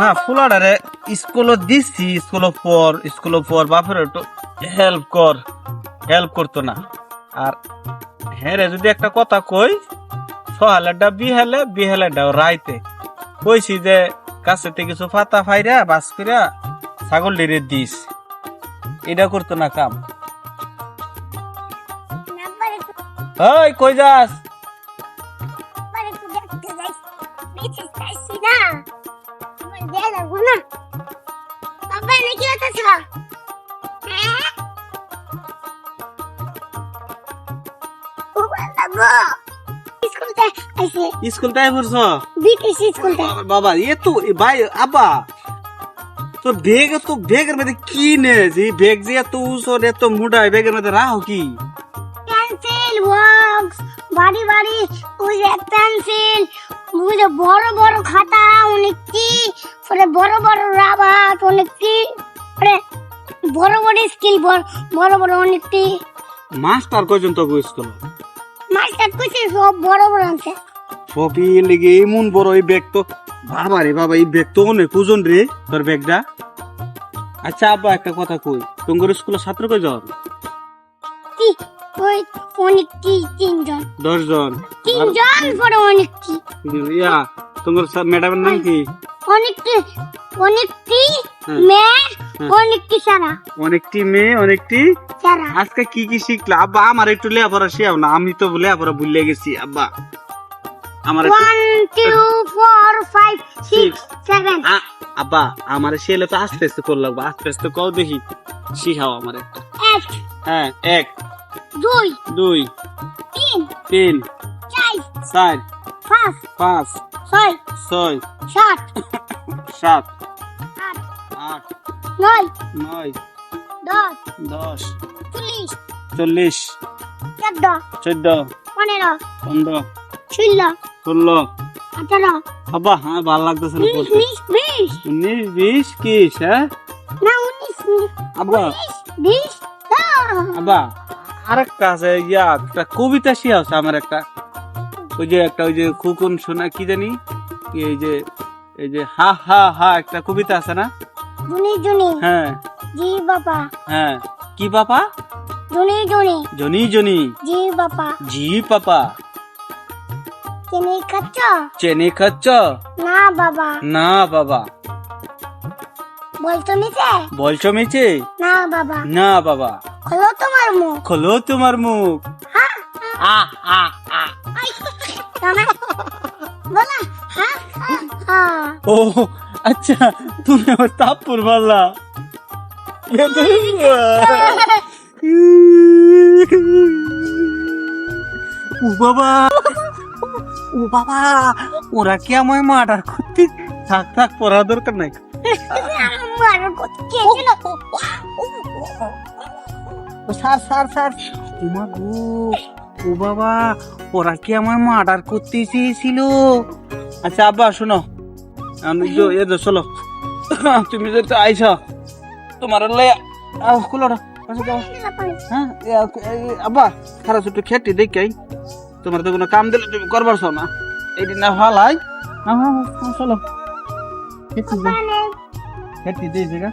না ফুলাডারে স্কুলে দিচ্ছি স্কুলে পর স্কুলে পর বাপের একটু হেল্প কর হেল্প করতো না। আর হ্যাঁ রে যদি একটা কথা কই সহালেরটা বিহালে বিহালেরটা রাইতে। কইছি যে কাছেতে কিছু পাতা ফাইরা বাস কইরা ছাগল ডিরে দিস। এটা করতো না কাম। ওই কই যাস? আমার দেয়া লাগবো না বাবা এনে কি হতেছ হ্যাঁ ও লাগো স্কুলতে আইছে স্কুল তাই পড়ছ বিটিসি স্কুলতে বাবা এ তো এ ভাই আব্বা তোর বেগ তো বেগের মধ্যে কি নে যে বেগ যে এত উসর এত মুডা বেগের মধ্যে রাহো কি পেন্সিল বক্স বাড়ি বাড়ি ওই যে পেন্সিল ওই যে বড় বড় খাতা অনেক কি বড় স্কিল বড় বড় অনেক কি মাস্টার কয়জন তো স্কুল মাস্টার কইছে সব বড় বড় আছে সবই লেগে এমন বড় এই ব্যাগ তো। বাবা রে বাবা এই ব্যাগ তো অনেক ওজন রে তোর ব্যাগটা। আচ্ছা আব্বা একটা কথা কই তোমার স্কুলের ছাত্র কয়জন? কি? ওই অনেক কি তিনজন। দশ জন তিনজন পরে অনেক কি ইয়া তোমার ম্যাডামের নাম কি? অনেক কি অনেক কি। মেয়ে। অনেক কি সারা। অনেকটি মেয়ে অনেকটি সারা। আজকে কি কি শিখলা? আব্বা আমার একটু লেখাপড়া শিখাও না আমি তো লেখাপড়া ভুলে গেছি আব্বা। আমার আব্বা আমার ছেলে তো আস্তে আস্তে করে লাগবো আস্তে আস্তে কও দেখি। শিখাও আমার একটা। এক। হ্যাঁ এক। দুই। দুই। তিন। তিন। চার। পাঁচ। পাঁচ। ছয়। ছয়। সাত। সাত। নয় নয় দশ দশ চল্লিশ চল্লিশ চোদ্দ চোদ্দ পনেরো পনেরো ষোলো ষোলো। আঠারো আব্বা হ্যাঁ ভালো লাগতেছে না উনিশ বিশ। উনিশ বিশ কিস হ্যাঁ? না উনিশ আব্বা। বিশ আব্বা আরেকটা আছে ইয়া একটা কবিতা শিখাচ্ছে আমার একটা। ওই যে একটা ওই যে খুকুন শোনা কি জানি? এই যে এই যে হা হা হা একটা কবিতা আছে না? জুনি জুনি। হ্যাঁ। জি বাবা। হ্যাঁ। কি পাপা জুনি জুনি। Johnny Johnny. জি বাবা। জি পাপা চিনি খাচ্ছ? চেনে খাচ্ছ? না বাবা। না বাবা। বলতো নিচে বলছো মেচে না বাবা। না বাবা। খোলো তোমার মুখ। খোলো তোমার মুখ। হ্যাঁ আ আ আ। বলা। হ্যাঁ ও আচ্ছা তুমি আমার তাপ্পুর মারলা। ও বাবা ও বাবা ওরা কি আমায় মার্ডার করতে? থাক থাক পড়া দরকার নাই। আমার স্যার স্যার স্যার উমা গো ও বাবা ওরা কি আমায় মার্ডার করতে চেয়েছিল? আচ্ছা আব্বা শোনো। আমি তো এ তো চলো। তুমি যে আইছ তোমার লয়া পাশে যাও হ্যাঁ আব্বা খারাপ একটু খেতে দেখাই তোমার তো কোনো কাম দিলে তুমি করবার চাও না। এইদিন না ভালাই হ্যাঁ হ্যাঁ হ্যাঁ, চলো। খেতে দে। খেতে দে জায়গা।